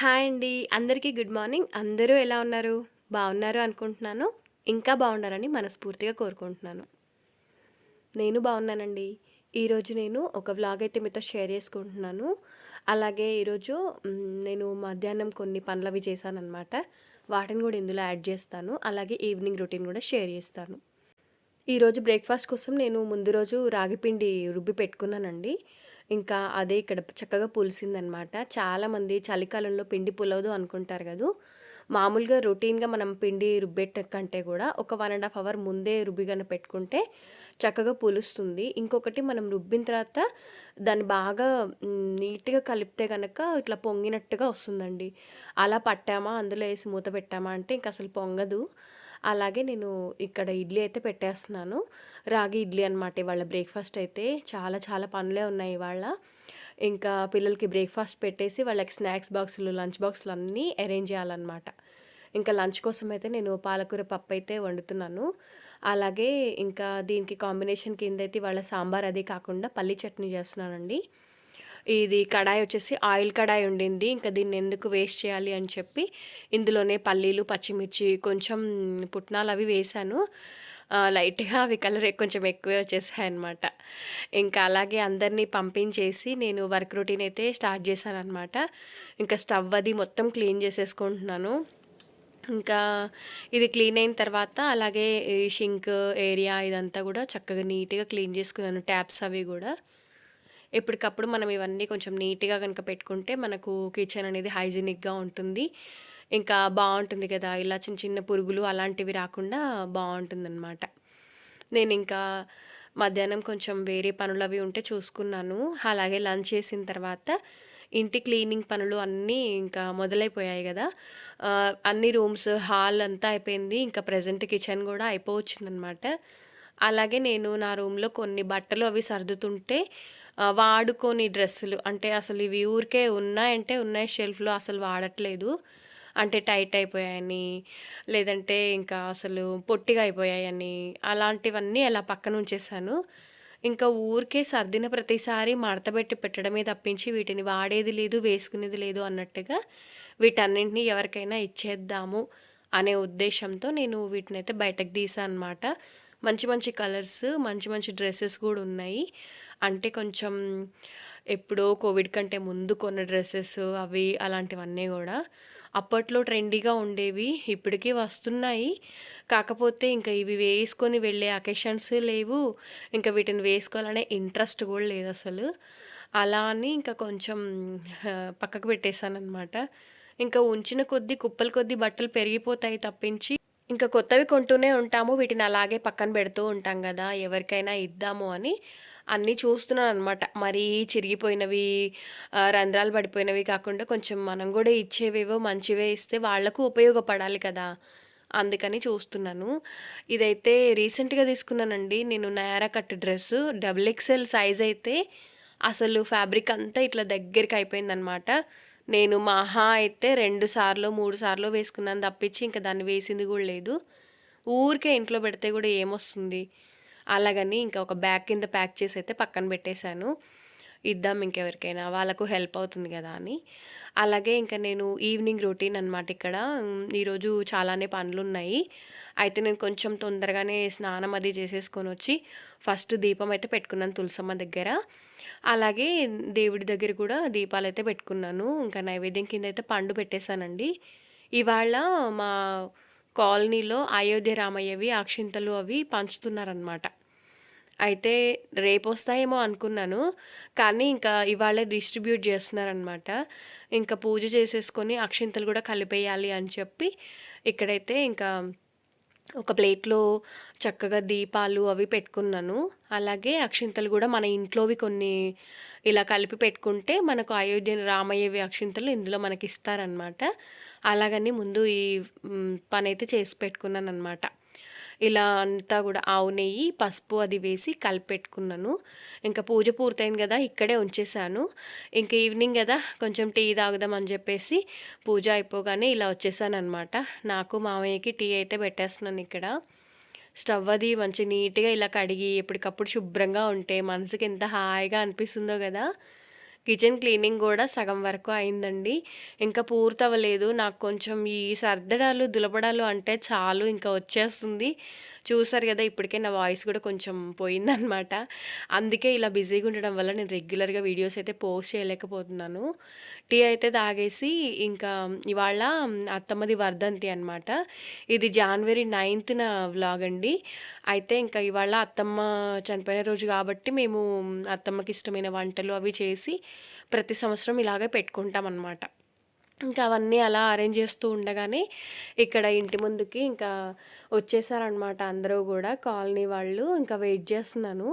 Hi అండి. అందరికీ good morning. అందరూ ఎలా ఉన్నారు? బాగున్నారు అనుకుంటున్నాను. ఇంకా బాగుండాలని మనస్ఫూర్తిగా కోరుకుంటున్నాను. నేను బాగున్నానండి ఈరోజు నేను ఒక వ్లాగ్ అయితే మీతో షేర్ చేసుకుంటున్నాను. అలాగే ఈరోజు నేను మధ్యాహ్నం కొన్ని పనులవి చేశానమాట వాటిని కూడా ఇందులో యాడ్ చేస్తాను. అలాగే ఈవినింగ్ రొటీన్ కూడా షేర్ చేస్తాను. ఈరోజు బ్రేక్‌ఫాస్ట్ కోసం నేను ముందు రోజు రాగి పిండి రుబ్బి పెట్టుకున్నానండి. ఇంకా అదే ఇక్కడ చక్కగా పులిసిందనమాట. చాలామంది చలికాలంలో పిండి పులవదు అనుకుంటారు గదూ! మామూలుగా రొటీన్‌గా మనం పిండి రుబ్బేట కంటే కూడా ఒక 1 ½ అవర్ ముందే రుబ్బిగన పెట్టుకుంటే చక్కగా పులుస్తుంది. ఇంకొకటి మనం రుబ్బిన తర్వాత దాన్ని బాగా నీట్‌గా కలిపితే కనుక ఇట్లా పొంగినట్టుగా వస్తుందండి. అలా పట్టామా, అందులో వేసి మూత పెట్టామా అంటే ఇంక అసలు పొంగదు. అలాగే నేను ఇక్కడ ఇడ్లీ అయితే పెట్టేస్తున్నాను. రాగి ఇడ్లీ అనమాట ఇవాళ బ్రేక్‌ఫాస్ట్ అయితే. చాలా చాలా పనులే ఉన్నాయి ఇవాళ. ఇంకా పిల్లలకి బ్రేక్‌ఫాస్ట్ పెట్టేసి వాళ్ళకి స్నాక్స్ బాక్సులు, లంచ్ బాక్సులు అన్నీ అరేంజ్ చేయాలన్నమాట ఇంకా లంచ్ కోసం అయితే నేను పాలకూర పప్పు అయితే వండుతున్నాను. అలాగే ఇంకా దీనికి కాంబినేషన్ కింద అయితే వాళ్ళ సాంబార్ అది కాకుండా పల్లీ చట్నీ చేస్తున్నానండి. ఇది కడాయి వచ్చేసి ఆయిల్ కడాయి ఉండింది. ఇంకా దీన్ని ఎందుకు వేస్ట్ చేయాలి అని చెప్పి ఇందులోనే పల్లీలు, పచ్చిమిర్చి, కొంచెం పుట్నాలవి వేశాను. లైట్‌గా అవి కలర్ కొంచెం ఎక్కువే వచ్చేసాయన్నమాట. ఇంకా అలాగే అందరిని పంపించేసి నేను వర్క్ రొటీన్ అయితే స్టార్ట్ చేశాను అనమాట ఇంకా స్టవ్ అది మొత్తం క్లీన్ చేసేసుకుంటున్నాను. ఇంకా ఇది క్లీన్ అయిన తర్వాత అలాగే ఈ షింక్ ఏరియా ఇదంతా కూడా చక్కగా నీట్‌గా క్లీన్ చేసుకున్నాను. ట్యాప్స్ అవి కూడా ఎప్పటికప్పుడు మనం ఇవన్నీ కొంచెం నీట్‌గా కనుక పెట్టుకుంటే మనకు కిచెన్ అనేది హైజీనిక్‌గా ఉంటుంది. ఇంకా బాగుంటుంది కదా! ఇలా చిన్న చిన్న పురుగులు అలాంటివి రాకుండా బాగుంటుందన్నమాట నేను ఇంకా మధ్యాహ్నం కొంచెం వేరే పనులు అవి ఉంటే చూసుకున్నాను. అలాగే లంచ్ చేసిన తర్వాత ఇంటి క్లీనింగ్ పనులు అన్నీ ఇంకా మొదలైపోయాయి కదా అన్ని రూమ్స్, హాల్ అంతా అయిపోయింది. ఇంకా ప్రజెంట్ కిచెన్ కూడా అయిపోవచ్చిందనమాట. అలాగే నేను నా రూమ్‌లో కొన్ని బట్టలు అవి సర్దుతుంటే వాడుకొని డ్రెస్సులు అంటే అసలు ఇవి ఊరికే ఉన్నాయంటే ఉన్నాయి షెల్ఫ్‌లో అసలు వాడట్లేదు. అంటే టైట్ అయిపోయాయని, లేదంటే ఇంకా అసలు పొట్టిగా అయిపోయాయని అలాంటివన్నీ అలా పక్కన ఉంచేసాను ఇంకా ఊరికే సర్దిన ప్రతిసారి మడతబెట్టి పెట్టడమే తప్పించి వీటిని వాడేది లేదు, వేసుకునేది లేదు అన్నట్టుగా వీటన్నింటిని ఎవరికైనా ఇచ్చేద్దాము అనే ఉద్దేశంతో నేను వీటినైతే బయటకు తీసా అనమాట. మంచి మంచి కలర్స్, మంచి మంచి డ్రెస్సెస్ కూడా ఉన్నాయి. అంటే కొంచెం ఎప్పుడో కోవిడ్ కంటే ముందు కొన్న డ్రెస్సెస్ అవి అలాంటివన్నీ కూడా అప్పట్లో ట్రెండీగా ఉండేవి. ఇప్పటికి వస్తున్నాయి. కాకపోతే ఇంకా ఇవి వేసుకొని వెళ్ళే అకేషన్స్ లేవు. ఇంకా వీటిని వేసుకోవాలనే ఇంట్రెస్ట్ కూడా లేదు అసలు అలా అని ఇంకా కొంచెం పక్కకు పక్కకు పెట్టేసాననమాట. ఇంకా ఉంచిన కొద్దీ కుప్పల కొద్దీ బట్టలు పెరిగిపోతాయి తప్పించి ఇంకా కొత్తవి కొంటూనే ఉంటాము. వీటిని అలాగే పక్కన పెడుతూ ఉంటాం కదా ఎవరికైనా ఇద్దాము అని అన్నీ చూస్తున్నాను అనమాట మరీ చిరిగిపోయినవి, రంధ్రాలు పడిపోయినవి కాకుండా కొంచెం మనం కూడా ఇచ్చేవేవో మంచివే ఇస్తే వాళ్ళకు ఉపయోగపడాలి కదా! అందుకని చూస్తున్నాను. ఇదైతే రీసెంట్‌గా తీసుకున్నానండి. నేను Nayra cut dress double XL size అయితే అసలు ఫ్యాబ్రిక్ అంతా ఇట్లా దగ్గరికి అయిపోయిందనమాట. నేను మహా అయితే రెండు సార్లు మూడు సార్లు వేసుకున్నాను తప్పించి ఇంకా దాన్ని వేసింది కూడా లేదు. ఊరికే ఇంట్లో పెడితే కూడా ఏమొస్తుంది? అలాగని ఇంకా ఒక బ్యాగ్ కింద ప్యాక్ చేసి అయితే పక్కన పెట్టేశాను. ఇద్దాం ఇంకెవరికైనా వాళ్ళకు హెల్ప్ అవుతుంది కదా అని. అలాగే ఇంకా నేను ఈవినింగ్ రొటీన్ అనమాట ఇక్కడ. ఈరోజు చాలానే పనులు ఉన్నాయి అయితే నేను కొంచెం తొందరగానే స్నానం అది చేసేసుకొని వచ్చి ఫస్ట్ దీపం అయితే పెట్టుకున్నాను తులసమ్మ దగ్గర. అలాగే దేవుడి దగ్గర కూడా దీపాలు అయితే పెట్టుకున్నాను. ఇంకా నైవేద్యం కింద అయితే పండు పెట్టేశానండి. ఇవాళ మా కాలనీలో అయోధ్య రామయ్యవి అక్షింతలు అవి పంచుతున్నారనమాట. అయితే రేపు వస్తాయేమో అనుకున్నాను. కానీ ఇంకా ఇవాళ డిస్ట్రిబ్యూట్ చేస్తున్నారనమాట. ఇంకా పూజ చేసేసుకొని అక్షింతలు కూడా కలిపేయాలి అని చెప్పి ఇక్కడైతే ఇంకా ఒక ప్లేట్‌లో చక్కగా దీపాలు అవి పెట్టుకున్నాను. అలాగే అక్షింతలు కూడా మన ఇంట్లోవి కొన్ని ఇలా కలిపి పెట్టుకుంటే మనకు అయోధ్య రామయ్యవి అక్షింతలు ఇందులో మనకి ఇస్తారనమాట అలాగని ముందు ఈ పని పనైతే చేసి పెట్టుకున్నాను అనమాట ఇలా అంతా కూడా ఆవు నెయ్యి, పసుపు అది వేసి కలిపెట్టుకున్నాను. ఇంకా పూజ పూర్తయింది కదా ఇక్కడే ఉంచేసాను ఇంక ఈవినింగ్ కదా కొంచెం టీ తాగుదాం అని పూజ అయిపోగానే ఇలా వచ్చేసాను అనమాట నాకు, మామయ్యకి టీ అయితే పెట్టేస్తున్నాను ఇక్కడ. స్టవ్ అది మంచి నీట్‌గా ఇలా కడిగి ఎప్పటికప్పుడు శుభ్రంగా ఉంటే మనసుకి ఎంత హాయిగా అనిపిస్తుందో కదా కిచెన్ క్లీనింగ్ కూడా సగం వరకు అయిందండి. ఇంకా పూర్తవ్వలేదు. నాకు కొంచెం ఈ సర్దడాలు దులపడాలు అంటే చాలు ఇంకా వచ్చేస్తుంది. చూసారు కదా ఇప్పటికే నా వాయిస్ కూడా కొంచెం పోయిందనమాట అందుకే ఇలా బిజీగా ఉండడం వల్ల నేను రెగ్యులర్గా వీడియోస్ అయితే పోస్ట్ చేయలేకపోతున్నాను. టీ అయితే తాగేసి ఇంకా ఇవాళ అత్తమ్మది వర్ధంతి అనమాట ఇది జనవరి నైన్త్న వ్లాగ్ అండి. అయితే ఇంకా ఇవాళ అత్తమ్మ చనిపోయిన రోజు కాబట్టి మేము అత్తమ్మకి ఇష్టమైన వంటలు అవి చేసి ప్రతి సంవత్సరం ఇలాగే పెట్టుకుంటాం అనమాట ఇంకా అవన్నీ అలా అరేంజ్ చేస్తూ ఉండగానే ఇక్కడ ఇంటి ముందుకి ఇంకా వచ్చేసారనమాట అందరూ కూడా కాలనీ వాళ్ళు. ఇంకా వెయిట్ చేస్తున్నాను.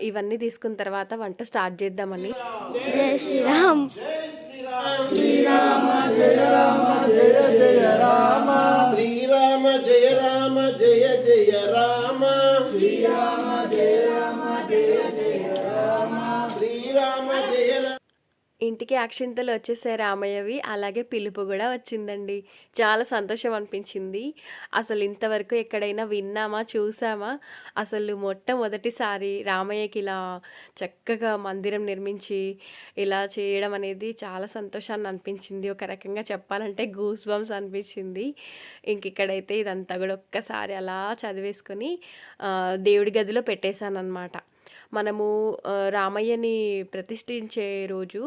ఇవన్నీ తీసుకున్న తర్వాత వంట స్టార్ట్ చేద్దామని. జై శ్రీరామ్. శ్రీరామ జయ రామ జయ జయ రామ. శ్రీరామ జయ రామ. జయ జయ ఇంటికి అక్షింతలు వచ్చేసాయి రామయ్యవి. అలాగే పిలుపు కూడా వచ్చిందండి. చాలా సంతోషం అనిపించింది. అసలు ఇంతవరకు ఎక్కడైనా విన్నామా చూసామా? అసలు మొట్టమొదటిసారి రామయ్యకి ఇలా చక్కగా మందిరం నిర్మించి ఇలా చేయడం అనేది చాలా సంతోషాన్ని అనిపించింది. ఒక రకంగా చెప్పాలంటే గూస్ బంప్స్ అనిపించింది. ఇంక ఇక్కడైతే ఇదంతా కూడా ఒక్కసారి అలా చదివేసుకొని దేవుడి గదిలో పెట్టేశాను అనమాట మనము రామయ్యని ప్రతిష్ఠించే రోజు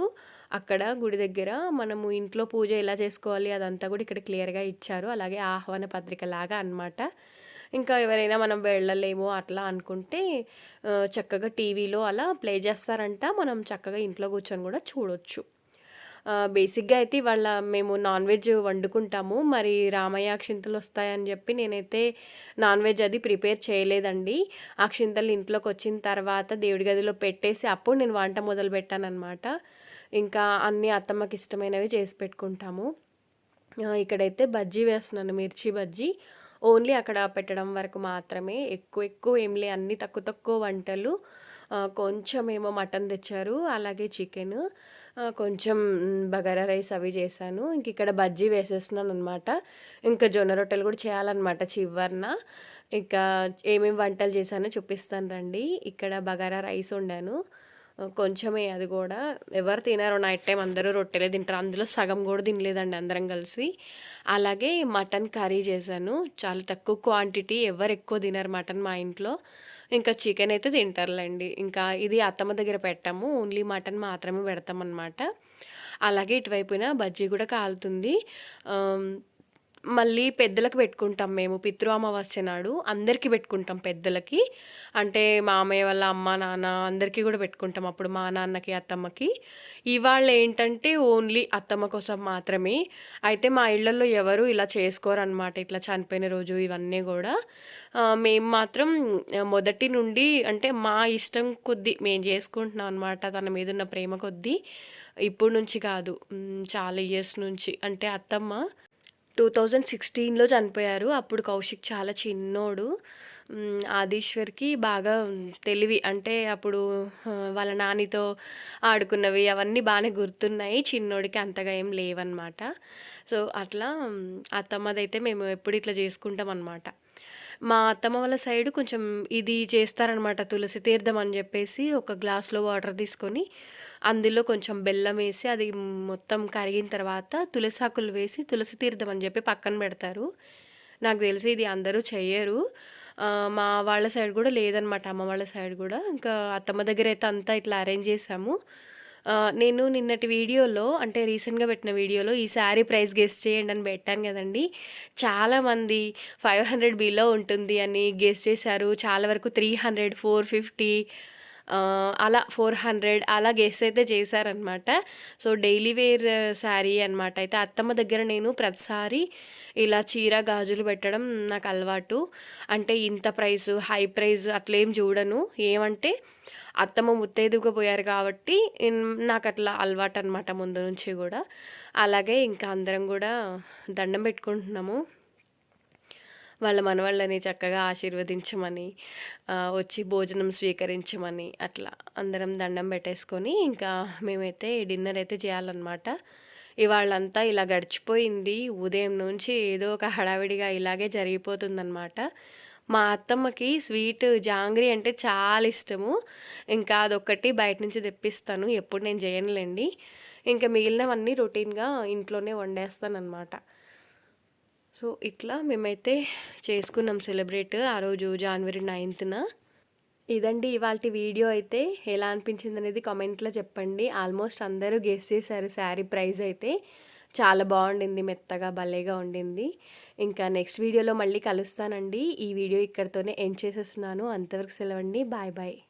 అక్కడ గుడి దగ్గర మనము ఇంట్లో పూజ ఎలా చేసుకోవాలి అదంతా కూడా ఇక్కడ క్లియర్గా ఇచ్చారు. అలాగే ఆహ్వాన పత్రిక లాగా అన్నమాట. ఇంకా ఎవరైనా మనం వెళ్ళలేము అట్లా అనుకుంటే చక్కగా టీవీలో అలా ప్లే చేస్తారంట. మనం చక్కగా ఇంట్లో కూర్చొని కూడా చూడొచ్చు. బేసిక్గా అయితే ఇవాళ మేము నాన్ వెజ్ వండుకుంటాము. మరి రామయ్య అక్షింతలు వస్తాయని చెప్పి నేనైతే నాన్ వెజ్ అది ప్రిపేర్ చేయలేదండి. అక్షింతలు ఇంట్లోకి వచ్చిన తర్వాత దేవుడి గదిలో పెట్టేసి అప్పుడు నేను వంట మొదలు పెట్టానమాట ఇంకా అన్ని అత్తమ్మకి ఇష్టమైనవి చేసి పెట్టుకుంటాము. ఇక్కడైతే బజ్జీ వేస్తున్నాను మిర్చి బజ్జీ. ఓన్లీ అక్కడ పెట్టడం వరకు మాత్రమే. ఎక్కువ ఎక్కువ ఏం లే అన్ని తక్కువ తక్కువ వంటలు. కొంచెం ఏమో మటన్ తెచ్చారు అలాగే చికెన్. కొంచెం బగారా రైస్ అవి చేశాను. ఇంక ఇక్కడ బజ్జీ వేసేస్తున్నాను అనమాట ఇంకా జొన్న రొట్టెలు కూడా చేయాలన్నమాట చివరిన. ఇంకా ఏమేమి వంటలు చేశానో చూపిస్తాను రండి. ఇక్కడ బగారా రైస్ వండాను. కొంచెమే అది కూడా. ఎవరు తినారో నైట్ టైం అందరూ రొట్టెలే తింటారు. అందులో సగం కూడా తినలేదండి అందరం కలిసి. అలాగే మటన్ కర్రీ చేశాను. చాలా తక్కువ క్వాంటిటీ ఎవరు ఎక్కువ తినరు మటన్ మా ఇంట్లో. ఇంకా చికెన్ అయితే తింటారులేండి. ఇంకా ఇది అత్తమ్మ దగ్గర పెట్టాము. ఓన్లీ మటన్ మాత్రమే పెడతామన్నమాట. అలాగే ఇటువైపున బజ్జీ కూడా కాలుతుంది. మళ్ళీ పెద్దలకు పెట్టుకుంటాం మేము. పితృ అమావాస్య నాడు అందరికీ పెట్టుకుంటాం పెద్దలకి. అంటే మామయ్య వాళ్ళ అమ్మ నాన్న అందరికీ కూడా పెట్టుకుంటాం. అప్పుడు మా నాన్నకి అత్తమ్మకి. ఇవాళ ఏంటంటే ఓన్లీ అత్తమ్మ కోసం మాత్రమే. అయితే మా ఇళ్ళలో ఎవరు ఇలా చేసుకోరనమాట ఇట్లా చనిపోయిన రోజు ఇవన్నీ కూడా. మేము మాత్రం మొదటి నుండి అంటే మా ఇష్టం కొద్దీ మేము చేసుకుంటున్నాం అనమాట తన మీద ఉన్న ప్రేమ కొద్దీ. ఇప్పుడు నుంచి కాదు. చాలా ఇయర్స్ నుంచి. అంటే అత్తమ్మ టూ థౌజండ్ సిక్స్టీన్లో చనిపోయారు. అప్పుడు కౌశిక్ చాలా చిన్నోడు. ఆదీశ్వర్కి బాగా తెలివి. అంటే అప్పుడు వాళ్ళ నానితో ఆడుకున్నవి అవన్నీ బాగానే గుర్తున్నాయి. చిన్నోడికి అంతగా ఏం లేవన్నమాట. సో అట్లా అత్తమ్మదైతే మేము ఎప్పుడు ఇట్లా చేసుకుంటాం అనమాట మా అత్తమ్మ వాళ్ళ సైడ్ కొంచెం ఇది చేస్తారనమాట తులసి తీర్థం అని చెప్పేసి ఒక గ్లాస్లో వాటర్ తీసుకొని అందులో కొంచెం బెల్లం వేసి అది మొత్తం కరిగిన తర్వాత తులసి ఆకులు వేసి తులసి తీర్థం అని చెప్పి పక్కన పెడతారు. నాకు తెలిసి ఇది అందరూ చెయ్యరు. మా వాళ్ళ సైడ్ కూడా లేదనమాట అమ్మ వాళ్ళ సైడ్ కూడా. ఇంకా అత్తమ్మ దగ్గర అయితే అంతా ఇట్లా అరేంజ్ చేసాము నేను నిన్నటి వీడియోలో అంటే రీసెంట్గా పెట్టిన వీడియోలో ఈ శారీ ప్రైస్ గెస్ట్ చేయండి అని పెట్టాను కదండి. చాలామంది ఫైవ్ హండ్రెడ్ బిలో ఉంటుంది అని గెస్ట్ చేశారు. చాలా వరకు త్రీ హండ్రెడ్ ఫోర్ ఫిఫ్టీ అలా ఫోర్ హండ్రెడ్ అలా గెస్ అయితే చేశారనమాట సో డైలీ వేర్ శారీ అనమాట అయితే అత్తమ్మ దగ్గర నేను ప్రతిసారి ఇలా చీర గాజులు పెట్టడం నాకు అలవాటు. అంటే ఇంత ప్రైస్ హై ప్రైస్ అట్లేం చూడను. ఏమంటే అత్తమ్మ ముత్తైదుగపోయారు కాబట్టి నాకు అట్లా అలవాటు అనమాట ముందు నుంచి కూడా. అలాగే ఇంకా అందరం కూడా దండం పెట్టుకుంటున్నాము. వాళ్ళ మనవాళ్ళని చక్కగా ఆశీర్వదించమని వచ్చి భోజనం స్వీకరించమని అట్లా అందరం దండం పెట్టేసుకొని ఇంకా మేమైతే డిన్నర్ అయితే చేయాలన్నమాట. ఇవాళంతా ఇలా గడిచిపోయింది. ఉదయం నుంచి ఏదో ఒక హడావిడిగా ఇలాగే జరిగిపోతుందన్నమాట. మా అత్తమ్మకి స్వీట్ జాంగ్రీ అంటే చాలా ఇష్టము. ఇంకా అదొక్కటి బయట నుంచి తెప్పిస్తాను. ఎప్పుడు నేను చేయనులేండి. ఇంకా మిగిలినవన్నీ రొటీన్గా ఇంట్లోనే వండేస్తాను అనమాట సో ఇట్లా మేమైతే చేసుకున్నాం సెలబ్రేట్ ఆ రోజు జనవరి నైన్త్న. ఇదండి ఇవాళ వీడియో అయితే ఎలా అనిపించింది అనేది కామెంట్లో చెప్పండి. ఆల్మోస్ట్ అందరూ గెస్ చేశారు శారీ ప్రైస్ అయితే. చాలా బాగుండింది మెత్తగా భలేగా ఉండింది. ఇంకా నెక్స్ట్ వీడియోలో మళ్ళీ కలుస్తానండి. ఈ వీడియో ఇక్కడితోనే ఎండ్ చేసేస్తున్నాను. అంతవరకు సెలవండి. Bye bye.